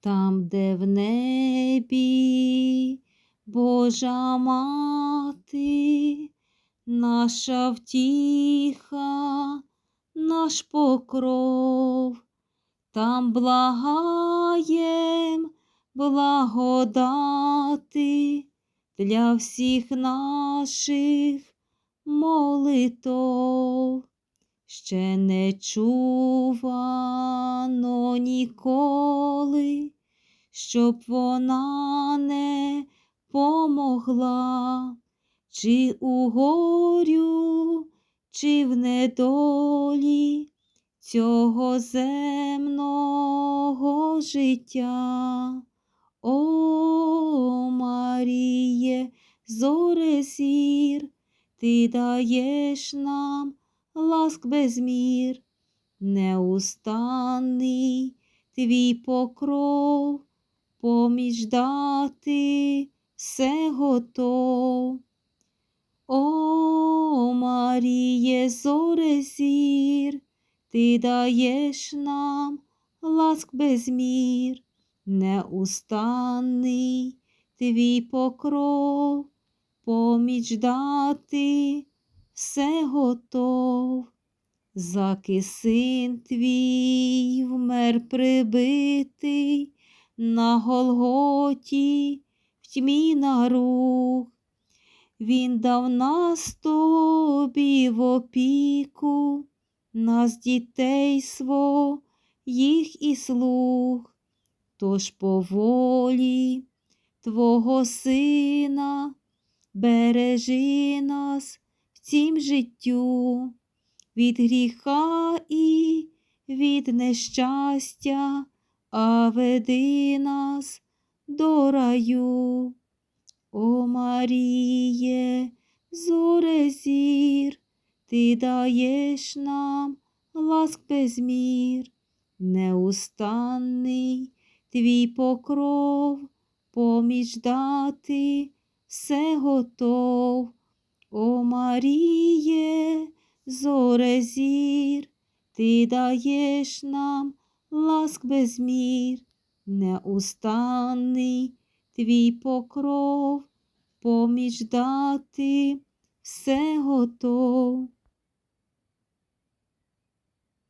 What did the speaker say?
там, де в небі Божа мати, наша втіха, наш покров, там благаєм благодати для всіх наших молитов. Ще не чувано ніколи, щоб вона не помогла, чи у горю, чи в недолі цього земного життя. О, Маріє, зоре зір, ти даєш нам ласк без мір, неустанний твій покров, поміж дати все готов. О, Маріє, зоре зір, ти даєш нам ласк без мір, неустанний твій покров, поміч дати все готов. Заки син твій вмер прибитий на Голготі в тьмі на рух. Він дав нас тобі в опіку, нас дітей своїх і слуг. Тож по волі Твого Сина бережи нас в цім життю, від гріха і від нещастя, а веди нас до раю. О Маріє, зоре зір, ти даєш нам ласк без мір, неустанний твій покров, поміч дати все готов. О Маріє, зоре зір, ти даєш нам ласк безмір, неустанний твій покров, поміч дати все готов.